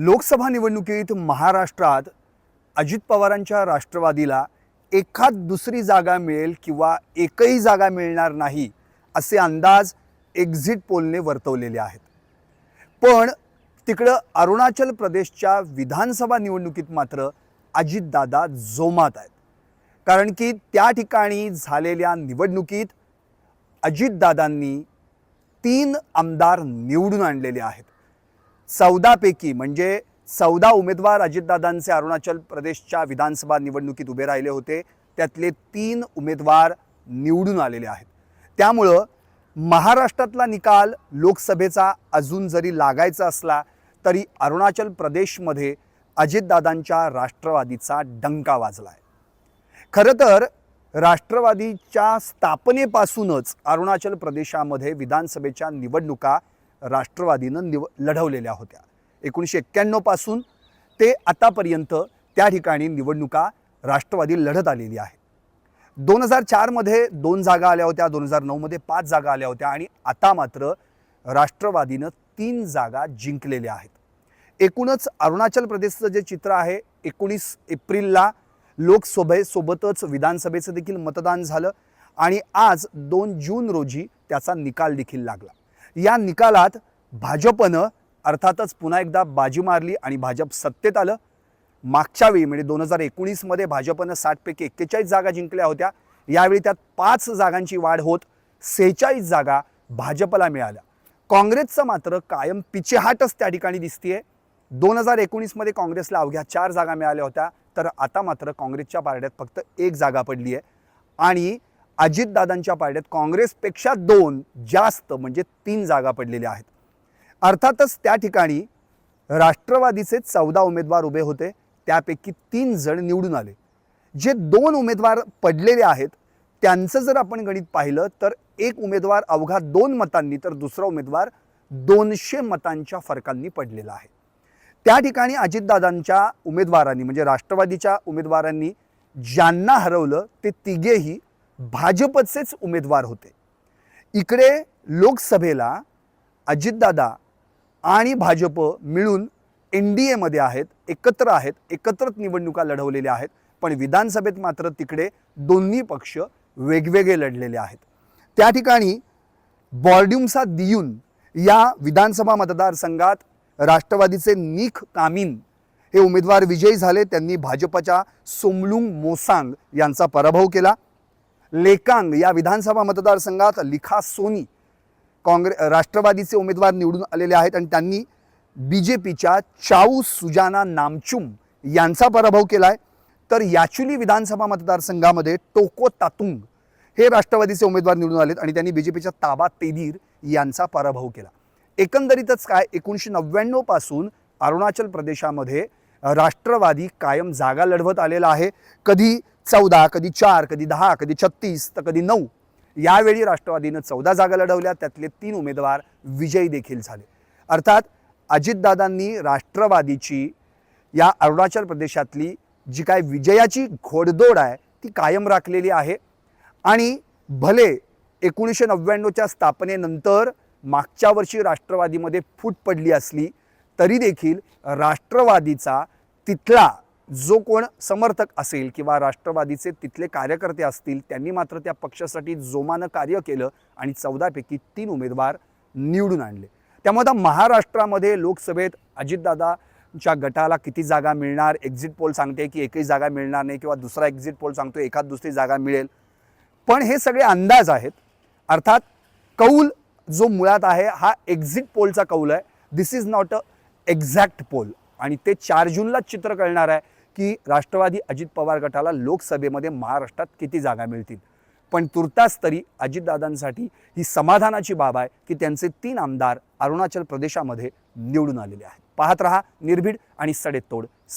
लोकसभा निवडणुकीत महाराष्ट्रात अजित पवारांच्या राष्ट्रवादीला एखाद दुसरी जागा मिळेल किंवा एकही जागा मिळणार नाही असे अंदाज एक्झिट पोलने वर्तवलेले आहेत. पण तिकडं अरुणाचल प्रदेशच्या विधानसभा निवडणुकीत मात्र अजितदादा जोमात आहेत. कारण की त्या ठिकाणी झालेल्या निवडणुकीत अजितदादांनी तीन आमदार निवडून आणलेले आहेत. चौदापैकी म्हणजे चौदा उमेदवार अजितदादांचे अरुणाचल प्रदेशच्या विधानसभा निवडणुकीत उभे राहिले होते. त्यातले तीन उमेदवार निवडून आलेले आहेत. त्यामुळं महाराष्ट्रातला निकाल लोकसभेचा अजून जरी लागायचा असला तरी अरुणाचल प्रदेशमध्ये अजितदादांच्या राष्ट्रवादीचा डंका वाजला आहे खरं तर राष्ट्रवादीच्या स्थापनेपासूनच अरुणाचल प्रदेशामध्ये विधानसभेच्या निवडणुका राष्ट्रवादीनं निव लढवलेल्या होत्या. एकोणीसशे एक्क्याण्णवपासून ते आतापर्यंत त्या ठिकाणी निवडणुका राष्ट्रवादी लढत आलेली आहे. दोन हजार चारमध्ये दोन जागा आल्या होत्या दोन हजार नऊमध्ये पाच जागा आल्या होत्या आणि आता मात्र राष्ट्रवादीनं तीन जागा जिंकलेल्या आहेत. एकूणच अरुणाचल प्रदेशचं जे चित्र आहे एकोणीस एप्रिलला लोकसभेसोबतच विधानसभेचं देखील मतदान झालं आणि आज दोन जून रोजी त्याचा निकाल देखील लागला. या निकालात भाजपनं अर्थातच पुन्हा एकदा बाजी मारली आणि भाजप सत्तेत आलं. मागच्या वेळी म्हणजे दोन हजार एकोणीसमध्ये भाजपनं साठपैकी एक्केचाळीस जागा जिंकल्या होत्या. यावेळी त्यात पाच जागांची वाढ होत सेहेचाळीस जागा भाजपला मिळाल्या. काँग्रेसचं मात्र कायम पिछेहाटच त्या ठिकाणी दिसतीये. दोन हजार एकोणीसमध्ये काँग्रेसला अवघ्या चार जागा मिळाल्या होत्या तर आता मात्र काँग्रेसच्या पारड्यात फक्त एक जागा पडली आहे आणि अजितदादांच्या पारड्यात काँग्रेसपेक्षा दोन जास्त म्हणजे तीन जागा पडलेल्या आहेत. अर्थातच त्या ठिकाणी राष्ट्रवादीचे चौदा उमेदवार उभे होते त्यापैकी तीन जण निवडून आले. जे दोन उमेदवार पडलेले आहेत त्यांचं जर आपण गणित पाहिलं तर एक उमेदवार अवघा दोन मतांनी तर दुसरा उमेदवार दोनशे मतांच्या फरकांनी पडलेला आहे. त्या ठिकाणी अजितदादांच्या उमेदवारांनी म्हणजे राष्ट्रवादीच्या उमेदवारांनी ज्यांना हरवलं ते तिघेही भाजपचेच उमेदवार होते. इकडे लोकसभेला अजितदादा आणि भाजप मिळून एन डी एमध्ये आहेत एकत्र आहेत एकत्रच निवडणुका लढवलेल्या आहेत पण विधानसभेत मात्र तिकडे दोन्ही पक्ष वेगवेगळे लढलेले आहेत. त्या ठिकाणी बॉर्ड्युमसा दियून या विधानसभा मतदारसंघात राष्ट्रवादीचे निख कामिन हे उमेदवार विजयी झाले त्यांनी भाजपच्या सोमलुंग मोसांग यांचा पराभव केला. लेकांग या विधानसभा मतदारसंघात लिखा सोनी काँग्रे राष्ट्रवादीचे उमेदवार निवडून आलेले आहेत आणि त्यांनी बी जे पीच्या चाऊ सुजाना नामचुम यांचा पराभव केला आहे तर याचुली विधानसभा मतदारसंघामध्ये टोको तातुंग हे राष्ट्रवादीचे उमेदवार निवडून आलेत आणि त्यांनी बी जे पीच्या ताबा तेदीर यांचा पराभव केला. एकंदरीतच काय एकोणीसशे नव्याण्णवपासून अरुणाचल प्रदेशामध्ये राष्ट्रवादी कायम जागा लढवत आलेला आहे. कधी चौदा कधी चार कधी दहा कधी छत्तीस तर कधी नऊ. यावेळी राष्ट्रवादीनं चौदा जागा लढवल्या त्यातले तीन उमेदवार विजयी देखील झाले. अर्थात अजितदादांनी राष्ट्रवादीची या अरुणाचल प्रदेशातली जी काय विजयाची घोडदोड आहे ती कायम राखलेली आहे. आणि भले एकोणीसशे नव्याण्णवच्या स्थापनेनंतर मागच्या वर्षी राष्ट्रवादीमध्ये फूट पडली असली तरी देखील राष्ट्रवादीचा तिथला जो कोण समर्थक असेल किंवा राष्ट्रवादीचे तिथले कार्यकर्ते असतील त्यांनी मात्र त्या पक्षासाठी जोमानं कार्य केलं आणि चौदापैकी तीन उमेदवार निवडून आणले. त्यामुळे आता महाराष्ट्रामध्ये लोकसभेत अजितदादाच्या गटाला किती जागा मिळणार एक्झिट पोल सांगते की एकही जागा मिळणार नाही किंवा दुसरा एक्झिट पोल सांगतो एखाद दुसरी जागा मिळेल. पण हे सगळे अंदाज आहेत. अर्थात कौल जो मुळात आहे हा एक्झिट पोलचा कौल आहे. This is not a exact poll आणि ते चार जूनलाच चित्र कळणार आहे. की राष्ट्रवादी अजित पवार गटाला लोकसभेमध्ये महाराष्ट्रात किती जागा मिळतील? पण तुर्तास तरी अजितदादांसाठी ही समाधानाची बाब आहे की त्यांचे तीन आमदार अरुणाचल प्रदेशामध्ये निवडून आलेले आहेत. पाहत रहा निर्भीड आणि सडेतोड स